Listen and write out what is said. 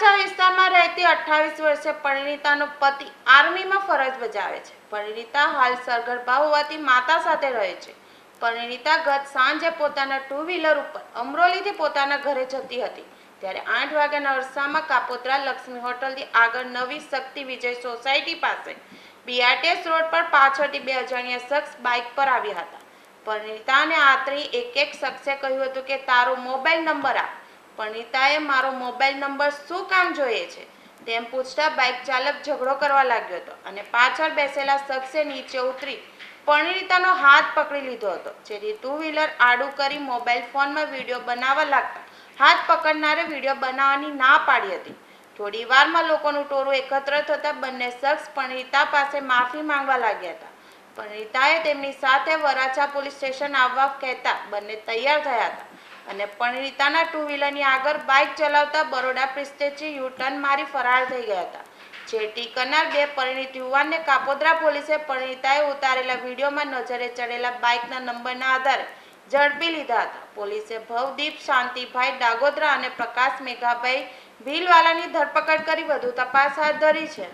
મોડાસા વિસ્તારમાં રહેતી અઠ્ઠાવીસ વર્ષે પરિણીતાનો પતિ આર્મીમાં ફરજ બજાવે છે. પરિણીતા હાલ સરગર્ભા હોવાથી માતા સાથે રહે છે. પરિણીતા ગત સાંજે પોતાના ટુ વ્હીલર ઉપર અમરોલીથી પોતાના ઘરે જતી હતી. ત્યારે આઠ વાગ્યાના અરસામાં કાપોદ્રા લક્ષ્મી હોટલથી આગળ નવી શક્તિ વિજય સોસાયટી પાસે બીઆરટીએસ રોડ પર પાછળથી બે અજાણ્યા શખ્સ બાઇક પર આવ્યા હતા. પરિણીતાને આતરી એક એક શખ્સે કહ્યું હતું કે, તારો મોબાઈલ નંબર આપ. પરિણીતાએ મારો મોબાઈલ નંબર શું કામ જોઈએ છે? તેમ પૂછતા બાઇક ચાલક ઝઘડો કરવા લાગ્યો હતો અને પાછળ બેસેલા શખ્સે નીચે ઉતરી પરિણીતાનો હાથ પકડી લીધો હતો, જેથી ટુ વ્હીલર આડું કરી મોબાઈલ ફોનમાં વીડિયો બનાવવા લાગતા હાથ પકડનારે વીડિયો બનાવવાની ના પાડી હતી. થોડી વારમાં લોકોનું ટોળું એકત્ર થતા બંને શખ્સ પરિણીતા પાસે માફી માંગવા લાગ્યા હતા. પરિણીતાએ તેમની સાથે વરાછા પોલીસ સ્ટેશન આવવા કહેતા બંને તૈયાર થયા હતા. અને પરિણીતાના ટુ વ્હીલરની આગળ બાઇક ચલાવતા બરોડા પ્રિસ્ટેચી યુટર્ન મારી ફરાર થઈ ગયા હતા. જેટી કરનાર બે પરિણીત યુવાનને કાપોદ્રા પોલીસે પરિણીતાએ ઉતારેલા વિડીયોમાં નજરે ચડેલા બાઇકના નંબરના આધારે ઝડપી લીધા હતા. પોલીસે ભવદીપ, શાંતિભાઈ ડાગોદરા અને પ્રકાશ મેઘાભાઈ ભીલવાલાની ધરપકડ કરી વધુ તપાસ હાથ ધરી છે.